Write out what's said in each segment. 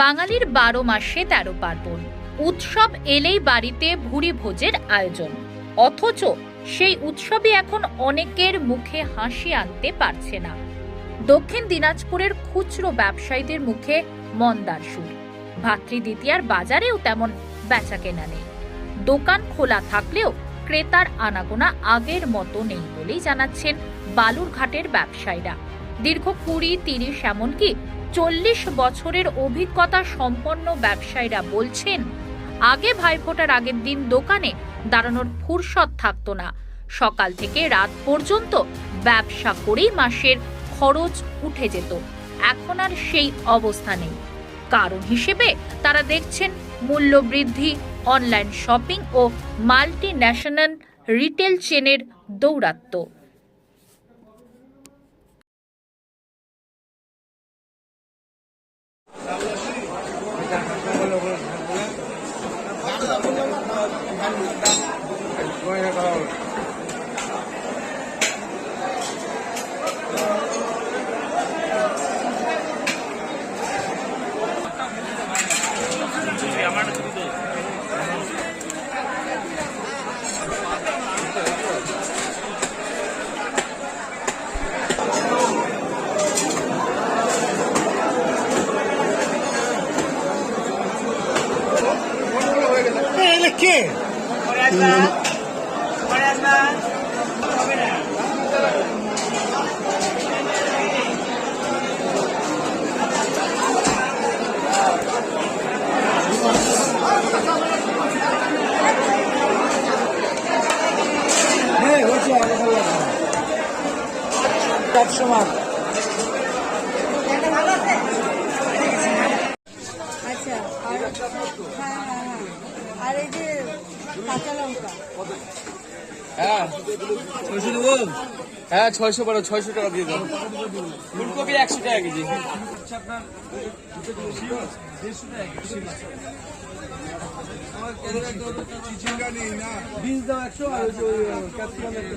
বাঙালির বারো মাসে তেরো পার্বণ। উৎসব এলেই বাড়িতে ভুরি ভোজের আয়োজন। অথচ সেই উৎসবই এখন অনেকের মুখে হাসি আনতে পারছে না। দক্ষিণ দিনাজপুরের খুচরো ব্যবসায়ীদের মুখে মন্দার সুর। ভাতৃদ্বিতীয়ার বাজারেও তেমন বেচা কেনা নেই। দোকান খোলা থাকলেও ক্রেতার আনাগোনা আগের মতো নেই বলেই জানাচ্ছেন বালুরঘাটের ব্যবসায়ীরা। দীর্ঘ কুড়ি, তিরিশ, এমনকি চল্লিশ বছরের অভিজ্ঞতা সম্পন্ন ব্যবসায়ীরা বলছেন, আগে ভাইফোঁটার আগের দিন দোকানে দাঁড়ানোর ফুরসত থাকতো না। সকাল থেকে রাত পর্যন্ত ব্যবসা করেই মাসের খরচ উঠে যেত। এখন আর সেই অবস্থা নেই। কারণ হিসেবে তারা দেখছেন মূল্য বৃদ্ধি অনলাইন শপিং ও মাল্টি ন্যাশনাল রিটেল চেনের দৌরাত্ম্য। এটা কে? সবসময় আচ্ছা আর হ্যাঁ হ্যাঁ হ্যাঁ আর এই যে কাঁচা লঙ্কা হ্যাঁ ছয়শো দেবো হ্যাঁ ছয়শো বারো ছয়শো টাকা দিয়ে দাও ফুলকপি একশো টাকা কেজি বীজ দাও একশো আর ওই যে ক্যাপসিকাম একশো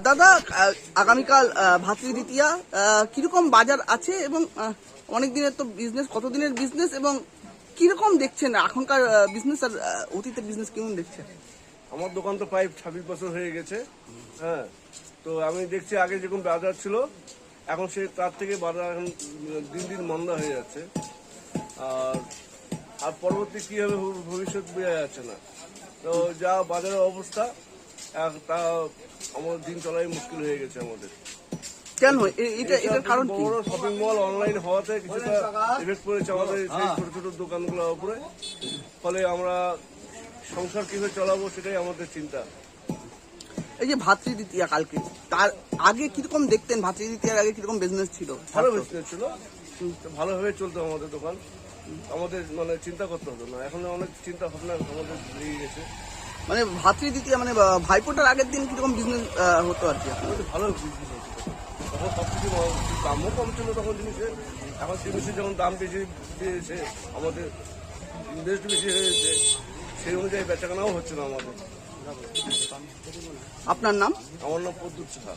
দাদা আগামীকাল আহ, ভাতৃদ্বিতীয়া আহ, কীরকম বাজার আছে এবং অনেক দিনের তো বিজনেস কতদিনের বিজনেস এবং কীরকম দেখছেন এখনকার বিজনেস আর অতীতের বিজনেস কেমন দেখছেন? আমার দোকান তো প্রায় ছাব্বিশ বছর হয়ে গেছে হ্যাঁ। তো আমি দেখছি আগে যেরকম বাজার ছিল এখন সে তার থেকে বাজার এখন দিন দিন মন্দা হয়ে যাচ্ছে। আর আর পরবর্তী কী হবে ভবিষ্যৎ বোঝা যাচ্ছে না। তো যা বাজারের অবস্থা তা আমাদের দিন চলাই মুশকিল হয়ে গেছে আমাদের। কেন? এ- এটা এটার কারণ কি? বড় শপিং মল অনলাইন হওয়াতে কিছুটা এফেক্ট পড়েছে আমাদের সেই ছোট ছোট দোকানগুলোর উপরে। ফলে আমরা সংসার কীভাবে চালাবো সেটাই আমাদের চিন্তা। এই যে ভাতৃদ্বিতীয়া কালকে তার আগে কীরকম দেখতেন? ভাতৃদ্বিতীয়ার আগে কীরকম বিজনেস ছিল? ভালো বিজনেস ছিল। ভালোভাবে চলতো আমাদের দোকান। আমাদের মানে চিন্তা করতে হতো না। এখন অনেক চিন্তা ভাবনা আমাদের গেছে। মানে ভাতৃদ্বিতীয়া মানে ভাইফোঁটার আগের দিন কীরকম বিজনেস হতো আর কি? ভালো বিজনেস তখন সব কিছু দামও কম ছিল তখন জিনিসের এখন জিনিসের যখন দাম বেশি পেয়েছে আমাদের ইনভেস্ট বেশি হয়েছে সেই অনুযায়ী বেচাকেনাও হচ্ছে না আমাদের। আপনার নাম? আমার নাম প্রদ্যুৎ সাহা।